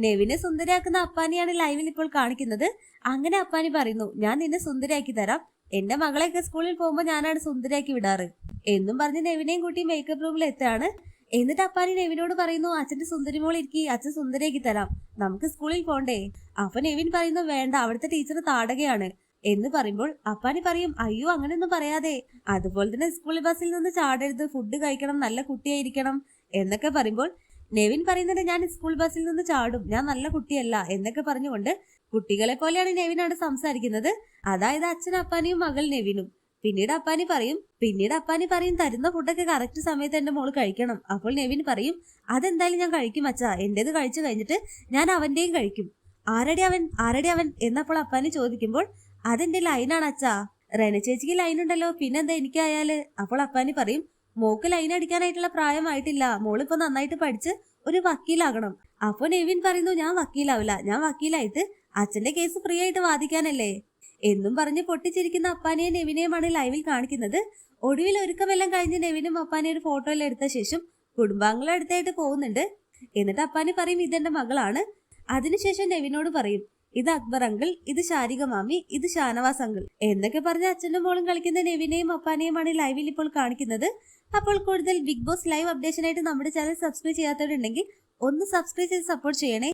നെവിനെ സുന്ദരിയാക്കുന്ന അപ്പാനിയാണ് ലൈവിൽ ഇപ്പോൾ കാണിക്കുന്നത്. അങ്ങനെ അപ്പാനി പറയുന്നു ഞാൻ നിന്നെ സുന്ദരിയാക്കി തരാം. എന്റെ മകളെയൊക്കെ സ്കൂളിൽ പോകുമ്പോൾ ഞാനാണ് സുന്ദരിയാക്കി വിടാറ്. എന്നും പറഞ്ഞ് നെവിനെയും കൂട്ടി മേക്കപ്പ് റൂമിൽ എത്താണ് എന്നിട്ട് അപ്പാനി നെവിനോട് പറയുന്നു അച്ഛന്റെ സുന്ദരി മോൾ ഇരിക്കി അച്ഛൻ സുന്ദരിയാക്കി തരാം. നമുക്ക് സ്കൂളിൽ പോണ്ടേ? അപ്പൊ നെവിൻ പറയുന്നു വേണ്ട അവിടുത്തെ ടീച്ചർ താടകയാണ്. എന്ന് പറയുമ്പോൾ അപ്പാനി പറയും അയ്യോ അങ്ങനെയൊന്നും പറയാതെ. അതുപോലെ തന്നെ സ്കൂൾ ബസ്സിൽ നിന്ന് ചാടരുത്. ഫുഡ് കഴിക്കണം നല്ല കുട്ടിയായിരിക്കണം. എന്നൊക്കെ പറയുമ്പോൾ നെവിൻ പറയുന്നുണ്ട് ഞാൻ സ്കൂൾ ബസ്സിൽ നിന്ന് ചാടും. ഞാൻ നല്ല കുട്ടിയല്ല എന്നൊക്കെ പറഞ്ഞുകൊണ്ട് കുട്ടികളെ പോലെയാണ് നെവിനാണ് സംസാരിക്കുന്നത്. അതായത് അച്ഛൻ അപ്പാനിയും മകൾ നെവിനും. പിന്നീട് അപ്പാനി പറയും പിന്നീട് അപ്പാനി പറയും തരുന്ന ഫുഡൊക്കെ കറക്റ്റ് സമയത്ത് എന്റെ മോൾ കഴിക്കണം. അപ്പോൾ നെവിൻ പറയും അതെന്തായാലും ഞാൻ കഴിക്കും അച്ഛാ. എന്റേത് കഴിച്ചു കഴിഞ്ഞിട്ട് ഞാൻ അവന്റെയും കഴിക്കും. ആരടി അവൻ? ആരടി അവൻ? എന്നപ്പോൾ അപ്പാനി ചോദിക്കുമ്പോൾ അതെന്റെ ലൈനാണ് അച്ഛാ. റെന ചേച്ചിക്ക് ലൈൻ ഉണ്ടല്ലോ. പിന്നെന്താ എനിക്കായാൽ? അപ്പോൾ അപ്പാനി പറയും മോക്ക് ലൈൻ അടിക്കാനായിട്ടുള്ള പ്രായമായിട്ടില്ല. മോളിപ്പോ നന്നായിട്ട് പഠിച്ച് ഒരു വക്കീലാകണം. അപ്പൊ നെവിൻ പറയുന്നു ഞാൻ വക്കീലാവില്ല. ഞാൻ വക്കീലായിട്ട് അച്ഛന്റെ കേസ് ഫ്രീ ആയിട്ട് വാദിക്കാനല്ലേ? എന്നും പറഞ്ഞ് പൊട്ടിച്ചിരിക്കുന്ന അപ്പാനെയും നെവിനെയുമാണ് ലൈവിൽ കാണിക്കുന്നത്. ഒടുവിൽ ഒരുക്കമെല്ലാം കഴിഞ്ഞ് നെവിനും അപ്പാനെ ഒരു ഫോട്ടോയിൽ എടുത്ത ശേഷം കുടുംബാംഗങ്ങളെ അടുത്തായിട്ട് പോകുന്നുണ്ട്. എന്നിട്ട് അപ്പാനി പറയും ഇതെന്റെ മകളാണ്. അതിനുശേഷം നെവിനോട് പറയും ഇത് അക്ബർ അങ്കിൾ ഇത് ശാരിക മാമി ഇത് ഷാനവാസ് അങ്കിൾ. എന്നൊക്കെ പറഞ്ഞ് അച്ഛനും മോളും കളിക്കുന്ന നെവിനെയും അപ്പാനെയുമാണ് ലൈവിൽ ഇപ്പോൾ കാണിക്കുന്നത്. അപ്പോൾ കൂടുതൽ ബിഗ് ബോസ് ലൈവ് അപ്ഡേഷനായിട്ട് നമ്മുടെ ചാനൽ സബ്സ്ക്രൈബ് ചെയ്യാത്തവരുണ്ടെങ്കിൽ ഒന്ന് സബ്സ്ക്രൈബ് ചെയ്ത് സപ്പോർട്ട് ചെയ്യണേ.